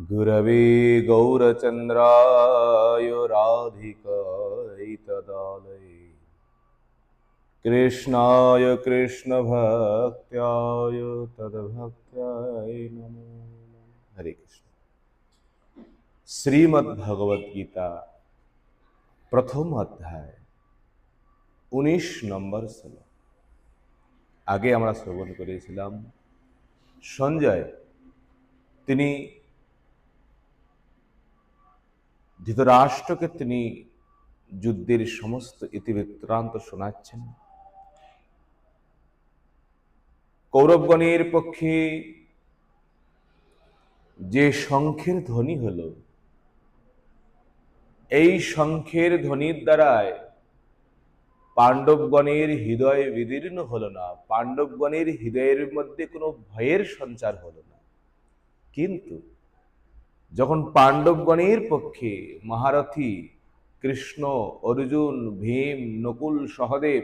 गुरवे गौरचन्द्राय राधिकाय तदालये कृष्णाय कृष्णभक्त्याय तद्भक्त्याय नमो नमः। हरे कृष्ण শ্রীমদ্ ভগবত গীতা প্রথম অধ্যায় উনিশ নম্বর শ্লোক আগে আমরা শ্রবণ করেছিলাম সঞ্জয় তিনি ধৃতরাষ্ট্রকে তিনি যুদ্ধের সমস্ত ইতিবৃত্তান্ত শোনাচ্ছেন। কৌরবগণের পক্ষে যে শঙ্খের ধ্বনি হলো, এই শঙ্খের ধ্বনির দ্বারায় পাণ্ডবগণের হৃদয় বিদীর্ণ হলো না, পাণ্ডবগণের হৃদয়ের মধ্যে কোনো ভয়ের সঞ্চার হলো না। কিন্তু যখন পাণ্ডবগণের পক্ষে মহারথী কৃষ্ণ, অর্জুন, ভীম, নকুল, সহদেব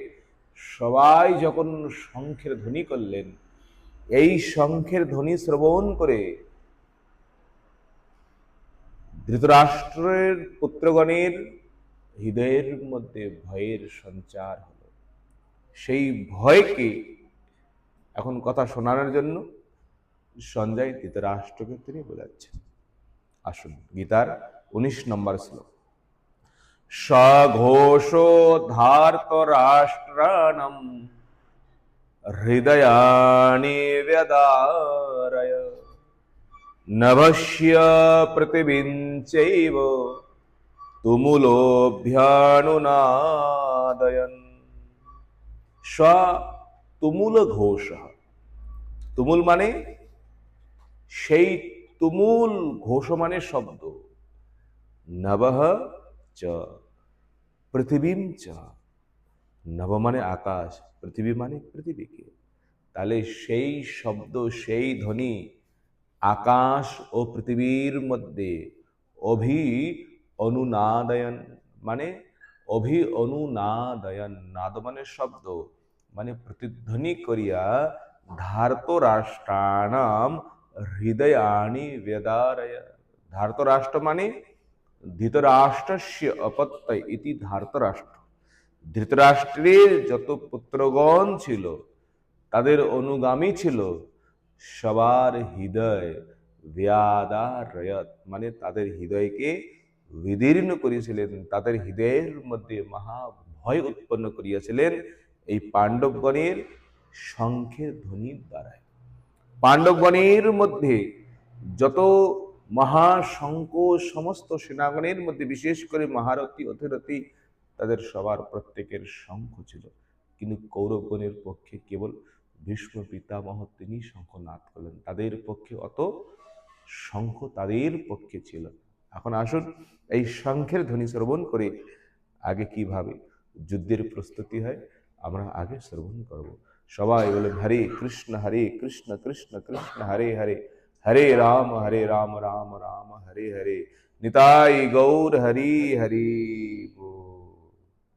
সবাই যখন শঙ্খের ধ্বনি করলেন, এই শঙ্খের ধ্বনি শ্রবণ করে ধৃতরাষ্ট্রের পুত্রগণের হৃদয়ের মধ্যে ভয়ের সঞ্চার হলো। সেই ভয়কে এখন কথা শোনানোর জন্য সঞ্জয় ধৃতরাষ্ট্রকে তিনি বোঝাচ্ছেন। আসুন, গীতার উনিশ নম্বর শ্লোক। সঘোষোদ্ধার্ত রাষ্ট্রাণম হৃদয়ানি নভস্য পৃথিবীঞ্চৈব তুমুলোভ্যানুনাদয়ন। স্ব তুমুল ঘোষ তুমুল মানে সেই তুমুল ঘোষ মানে শব্দ। নবহ চ, পৃথিবীম চ। নব মানে আকাশ, পৃথিবী মানে পৃথিবীকে। তাহলে সেই শব্দ, সেই ধ্বনি আকাশ ও পৃথিবীর মধ্যে অভি অনুনাদয়ন মানে অভি অনুনাদয়ন, নাদ মানে শব্দ মানে প্রতিধ্বনি করিয়া ধার্ত রাষ্ট্রাণাম হৃদয়ানি বেদারয় ধার্তরাষ্ট্র মানে ধৃতরাষ্ট্রস্য অপত্য ইতি ধার্তরাষ্ট্র ধৃতরাষ্ট্রের যত পুত্রগণ ছিল, তাদের অনুগামী ছিল, সবার হৃদয় ব্যাদারয়ত। মানে তাদের হৃদয়কে বিদীর্ণ করিয়েছিলেন তাদের হৃদয়ের মধ্যে মহা ভয় উৎপন্ন করিয়াছিলেন এই পাণ্ডবগণের শঙ্খের ধ্বনির দ্বারায় পাণ্ডবগণের মধ্যে যত মহাশঙ্ক সমস্ত সেনাগণের মধ্যে, বিশেষ করে মহারথী, অধিরথী, তাদের সবার প্রত্যেকের শঙ্খ ছিল। কিন্তু কৌরবগণের পক্ষে কেবল ভীষ্ম পিতামহ তিনি শঙ্খ নাদ করলেন। তাদের পক্ষে অত শঙ্খ তাদের পক্ষে ছিল এখন আসুন এই শঙ্খের ধ্বনি শ্রবণ করে আগে কীভাবে যুদ্ধের প্রস্তুতি হয়, আমরা আগে শ্রবণ করব। সবাই বলে হরে কৃষ্ণ হরে কৃষ্ণ কৃষ্ণ কৃষ্ণ হরে হরে হরে রাম হরে রাম রাম রাম হরে হরে নিতাই গৌর হরি হরি বল